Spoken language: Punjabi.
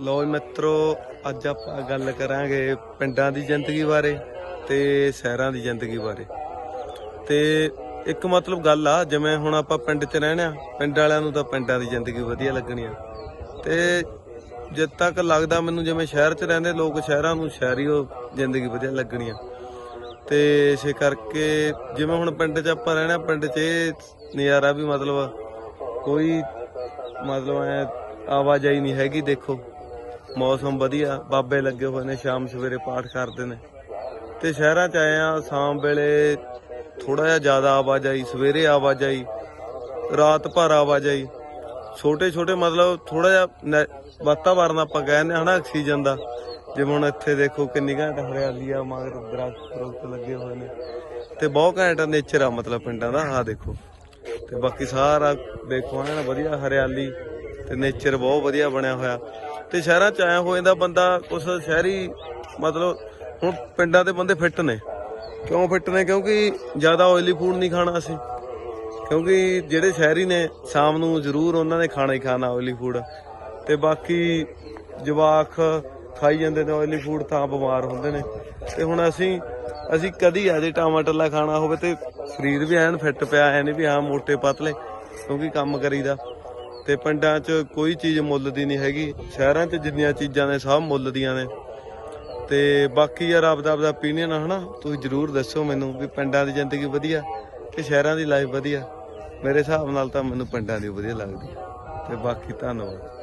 ਲੋ ਮਿੱਤਰੋ, ਅੱਜ ਆਪਾਂ ਗੱਲ ਕਰਾਂਗੇ ਪਿੰਡਾਂ ਦੀ ਜ਼ਿੰਦਗੀ ਬਾਰੇ ਤੇ ਸ਼ਹਿਰਾਂ ਦੀ ਜ਼ਿੰਦਗੀ ਬਾਰੇ। ਤੇ ਇੱਕ ਮਤਲਬ ਗੱਲ ਆ, ਜਿਵੇਂ ਹੁਣ ਆਪਾਂ ਪਿੰਡ 'ਚ ਰਹਿੰਦੇ ਆ, ਪਿੰਡ ਵਾਲਿਆਂ ਨੂੰ ਤਾਂ ਪਿੰਡਾਂ ਦੀ ਜ਼ਿੰਦਗੀ ਵਧੀਆ ਲੱਗਣੀ ਆ। ਤੇ ਜਦ ਤੱਕ ਲੱਗਦਾ ਮੈਨੂੰ ਜਿਵੇਂ ਸ਼ਹਿਰ 'ਚ ਰਹਿੰਦੇ ਲੋਕ ਸ਼ਹਿਰਾਂ ਨੂੰ ਸ਼ਹਿਰੀ ਉਹ ਜ਼ਿੰਦਗੀ ਵਧੀਆ ਲੱਗਣੀ ਆ। ਤੇ ਇਸੇ ਕਰਕੇ ਜਿਵੇਂ ਹੁਣ ਪਿੰਡ 'ਚ ਆਪਾਂ ਰਹਿਣਾ, ਪਿੰਡ 'ਚ ਇਹ ਨਜ਼ਾਰਾ ਵੀ ਮਤਲਬ ਕੋਈ ਮਤਲਬ ਐ ਆਵਾਜਾਈ ਨਹੀਂ ਹੈਗੀ, ਦੇਖੋ। ਮੌਸਮ ਵਧੀਆ, ਬਾਬੇ ਲੱਗੇ ਹੋਏ ਨੇ, ਸ਼ਾਮ ਸਵੇਰੇ ਪਾਠ ਕਰਦੇ ਨੇ। ਤੇ ਸ਼ਹਿਰਾਂ 'ਚ ਆਏ ਆ, ਸ਼ਾਮ ਵੇਲੇ ਥੋੜਾ ਜਿਹਾ ਜ਼ਿਆਦਾ ਆਵਾਜਾਈ ਸਵੇਰੇ ਆਵਾਜਾਈ ਰਾਤ ਭਰ ਆਵਾਜਾਈ ਛੋਟੇ ਛੋਟੇ ਮਤਲਬ ਥੋੜਾ ਜਿਹਾ ਵਾਤਾਵਰਨ ਆਪਾਂ ਕਹਿੰਦੇ ਹਾਂ ਨਾ ਆਕਸੀਜਨ ਦਾ। ਜਿਵੇਂ ਹੁਣ ਇੱਥੇ ਦੇਖੋ ਕਿੰਨੀ ਘੈਂਟ ਹਰਿਆਲੀ ਆ, ਮਗਰ ਦਰਖਤ ਦਰਖਤ ਲੱਗੇ ਹੋਏ ਨੇ। ਤੇ ਬਹੁਤ ਘੈਂਟ ਨੇਚਰ ਆ ਮਤਲਬ ਪਿੰਡਾਂ ਦਾ, ਆਹ ਦੇਖੋ। ਤੇ ਬਾਕੀ ਸਾਰਾ ਦੇਖੋ, ਐਨ ਵਧੀਆ ਹਰਿਆਲੀ। ਤੇ ਨੇਚਰ ਬਹੁਤ ਵਧੀਆ ਬਣਿਆ ਹੋਇਆ। ਤੇ ਸ਼ਹਿਰਾਂ ਚ ਆਇਆ ਹੋ ਜਾਂਦਾ ਬੰਦਾ ਕੁਛ ਸ਼ਹਿਰੀ ਮਤਲਬ ਹੁਣ ਪਿੰਡਾਂ ਦੇ ਬੰਦੇ ਫਿੱਟ ਨੇ। ਕਿਉਂ ਫਿੱਟ ਨੇ? ਕਿਉਂਕਿ ਜ਼ਿਆਦਾ ਆਇਲੀ ਫੂਡ ਨਹੀਂ ਖਾਣਾ ਅਸੀਂ। ਕਿਉਂਕਿ ਜਿਹੜੇ ਸ਼ਹਿਰੀ ਨੇ, ਸ਼ਾਮ ਨੂੰ ਜ਼ਰੂਰ ਉਹਨਾਂ ਨੇ ਖਾਣਾ ਹੀ ਖਾਣਾ ਆਇਲੀ ਫੂਡ ਤੇ ਬਾਕੀ ਜਵਾਕ ਖਾਈ ਜਾਂਦੇ ਨੇ ਆਇਲੀ ਫੂਡ ਤਾਂ ਬਿਮਾਰ ਹੁੰਦੇ ਨੇ। ਤੇ ਹੁਣ ਅਸੀਂ ਅਸੀਂ ਕਦੀ ਆ ਜੇ ਟਮਾਟਰਲਾ ਖਾਣਾ ਹੋਵੇ ਤੇ ਸਰੀਰ ਵੀ ਐਨ ਫਿੱਟ ਪਿਆ ਐ ਨਹੀਂ ਵੀ ਹਾਂ ਮੋਟੇ ਪਤਲੇ, ਕਿਉਂਕਿ ਕੰਮ ਕਰੀਦਾ। ਤੇ ਪਿੰਡਾਂ 'ਚ ਕੋਈ ਚੀਜ਼ ਮੁੱਲ ਦੀ ਨਹੀਂ ਹੈਗੀ। ਸ਼ਹਿਰਾਂ 'ਚ ਜਿੰਨੀਆਂ ਚੀਜ਼ਾਂ ਨੇ ਸਭ ਮੁੱਲ ਦੀਆਂ ਨੇ। ਤੇ ਬਾਕੀ ਯਾਰ ਆਪਦਾ ਆਪਦਾ opinion ਆ ਹਨਾ, ਤੁਸੀਂ ਜਰੂਰ ਦੱਸੋ ਮੈਨੂੰ ਵੀ ਪਿੰਡਾਂ ਦੀ ਜ਼ਿੰਦਗੀ ਵਧੀਆ ਕਿ ਸ਼ਹਿਰਾਂ ਦੀ ਲਾਈਫ ਵਧੀਆ। ਮੇਰੇ ਹਿਸਾਬ ਨਾਲ ਤਾਂ ਮੈਨੂੰ ਪਿੰਡਾਂ ਦੀ ਵਧੀਆ ਲੱਗਦੀ ਤੇ ਬਾਕੀ ਧੰਨਵਾਦ।